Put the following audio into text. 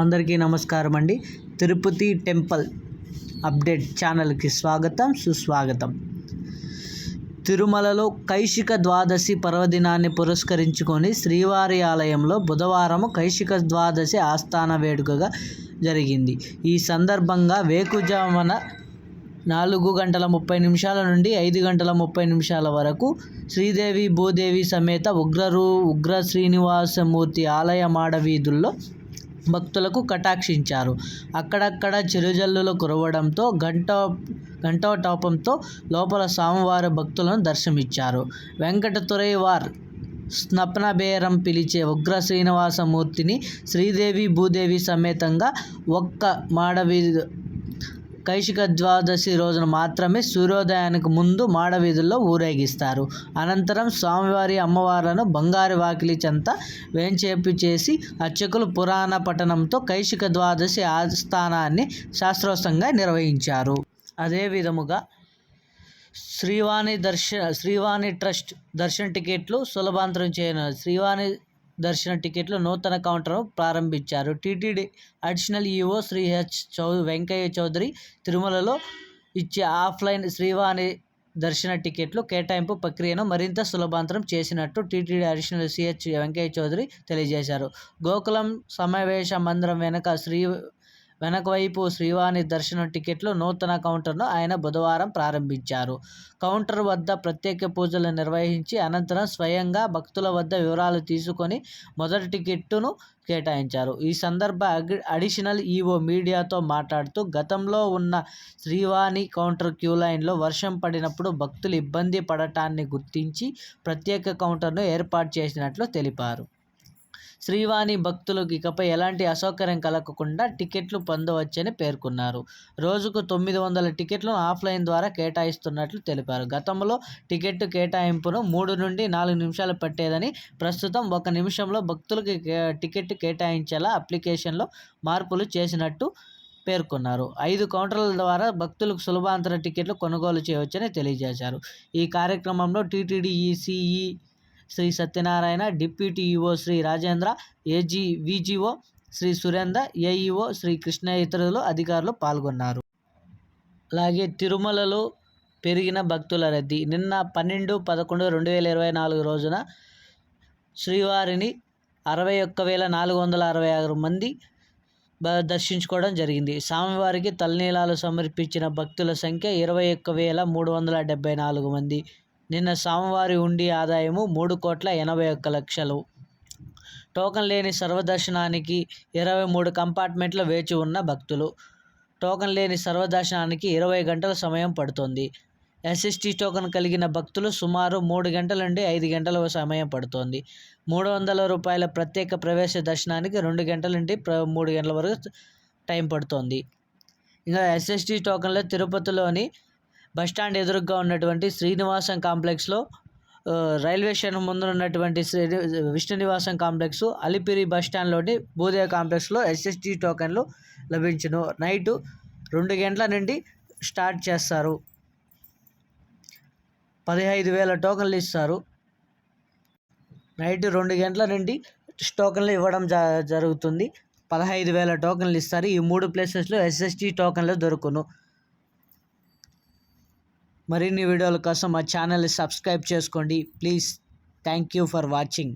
అందరికీ నమస్కారం అండి. తిరుపతి టెంపుల్ అప్డేట్ ఛానల్కి స్వాగతం సుస్వాగతం. తిరుమలలో కైశిక ద్వాదశి పర్వదినాన్ని పురస్కరించుకొని శ్రీవారి ఆలయంలో బుధవారం కైశిక ద్వాదశి ఆస్థాన వేడుకగా జరిగింది. ఈ సందర్భంగా వేకుజామున నాలుగు గంటల ముప్పై నిమిషాల నుండి ఐదు గంటల ముప్పై నిమిషాల వరకు శ్రీదేవి భూదేవి సమేత ఉగ్రరు ఉగ్ర శ్రీనివాసమూర్తి ఆలయ మాడ వీధుల్లో భక్తులకు కటాక్షించారు. అక్కడక్కడ చిరుజల్లులు కురవడంతో గంటో గంటోటాపంతో లోపల స్వామివారి భక్తులను దర్శనమిచ్చారు. వెంకటతురైవార్ స్నపన బేరం పిలిచే ఉగ్ర శ్రీనివాసమూర్తిని శ్రీదేవి భూదేవి సమేతంగా ఒక్క మాడవి కైశిక ద్వాదశి రోజున మాత్రమే సూర్యోదయానికి ముందు మాడవీధుల్లో ఊరేగిస్తారు. అనంతరం స్వామివారి అమ్మవార్లను బంగారు వాకిలి చెంత వేంచేపు చేసి అర్చకులు పురాణ పఠనంతో కైశిక ద్వాదశి ఆస్థానాన్ని శాస్త్రోత్సవంగా నిర్వహించారు. అదే విధముగా శ్రీవాణి దర్శ శ్రీవాణి ట్రస్ట్ దర్శన టికెట్లు సులభాంతరం చేయను. శ్రీవాణి దర్శన టికెట్లు నూతన కౌంటర్ను ప్రారంభించారు. TTD additional EO Shri H చౌ వెంకయ్య చౌదరి తిరుమలలో ఇచ్చే ఆఫ్లైన్ శ్రీవాణి దర్శన టికెట్లు కేటాయింపు ప్రక్రియను మరింత సులభాంతరం చేసినట్టు TTD additional CH Venkaiah Chowdary తెలియజేశారు. గోకులం సమావేశ మందిరం వెనుక శ్రీ వెనకవైపు శ్రీవాణి దర్శనం టికెట్లు నూతన కౌంటర్ను ఆయన బుధవారం ప్రారంభించారు. కౌంటర్ వద్ద ప్రత్యేక పూజలు నిర్వహించి అనంతరం స్వయంగా భక్తుల వద్ద వివరాలు తీసుకొని మొదటి టికెట్టును కేటాయించారు. ఈ సందర్భ అడిషనల్ ఈవో మీడియాతో మాట్లాడుతూ గతంలో ఉన్న శ్రీవాణి కౌంటర్ క్యూ లైన్లో వర్షం పడినప్పుడు భక్తులు ఇబ్బంది పడటాన్ని గుర్తించి ప్రత్యేక కౌంటర్ను ఏర్పాటు చేసినట్లు తెలిపారు. శ్రీవాణి భక్తులకు ఇకపై ఎలాంటి అసౌకర్యం కలగకుండా టికెట్లు పొందవచ్చని పేర్కొన్నారు. రోజుకు తొమ్మిది వందల టికెట్లను ఆఫ్లైన్ ద్వారా కేటాయిస్తున్నట్లు తెలిపారు. గతంలో టికెట్ కేటాయింపును మూడు నుండి నాలుగు నిమిషాలు పట్టేదని ప్రస్తుతం ఒక నిమిషంలో భక్తులకు టికెట్ కేటాయించేలా అప్లికేషన్లో మార్పులు చేసినట్టు పేర్కొన్నారు. ఐదు కౌంటర్ల ద్వారా భక్తులకు సులభాంతర టికెట్లు కొనుగోలు చేయవచ్చని తెలియజేశారు. ఈ కార్యక్రమంలో TTD ECE Shri Satyanarayana deputy EO Shri Rajendra AG VGO Shri Surendra AEO Shri Krishna ఇతరులు అధికారులు పాల్గొన్నారు. అలాగే తిరుమలలో పెరిగిన భక్తుల రద్దీ. నిన్న పన్నెండు పదకొండు రెండు వేల ఇరవై నాలుగు రోజున శ్రీవారిని అరవై ఒక్క వేల నాలుగు వందల అరవై ఆరు మంది దర్శించుకోవడం జరిగింది. స్వామివారికి తలనీలాలు సమర్పించిన భక్తుల సంఖ్య ఇరవై ఒక్క వేల మూడు వందల డెబ్బై నాలుగు మంది. నిన్న స్వామివారి ఉండి ఆదాయము మూడు కోట్ల ఎనభై ఒక్క లక్షలు. టోకన్ లేని సర్వదర్శనానికి ఇరవై మూడు కంపార్ట్మెంట్లో వేచి ఉన్న భక్తులు. టోకన్ లేని సర్వదర్శనానికి ఇరవై గంటల సమయం పడుతుంది. ఎస్ఎస్టీ టోకన్ కలిగిన భక్తులు సుమారు మూడు గంటల నుండి ఐదు గంటల సమయం పడుతోంది. మూడు వందల రూపాయల ప్రత్యేక ప్రవేశ దర్శనానికి రెండు గంటల నుండి మూడు గంటల వరకు టైం పడుతోంది. ఇంకా ఎస్ఎస్టీ టోకన్లో తిరుపతిలోని బస్టాండ్ ఎదురుగా ఉన్నటువంటి శ్రీనివాసం కాంప్లెక్స్లో రైల్వే స్టేషన్ ముందు ఉన్నటువంటి శ్రీ విష్ణు నివాసం కాంప్లెక్స్ అలిపిరి బస్టాండ్లోని భూదేవ కాంప్లెక్స్లో ఎస్ఎస్టీ టోకెన్లు లభించును. నైటు రెండు గంటల నుండి స్టార్ట్ చేస్తారు. పదిహేను వేల టోకెన్లు ఇస్తారు. నైట్ రెండు గంటల నుండి టోకెన్లు ఇవ్వడం జ జరుగుతుంది. పదహైదు వేల టోకెన్లు ఇస్తారు. ఈ మూడు ప్లేసెస్లో ఎస్ఎస్టీ టోకెన్లు దొరుకును. మరిన్ని వీడియోల కోసం మా ఛానల్ని సబ్స్క్రైబ్ చేసుకోండి. Please thank you for watching.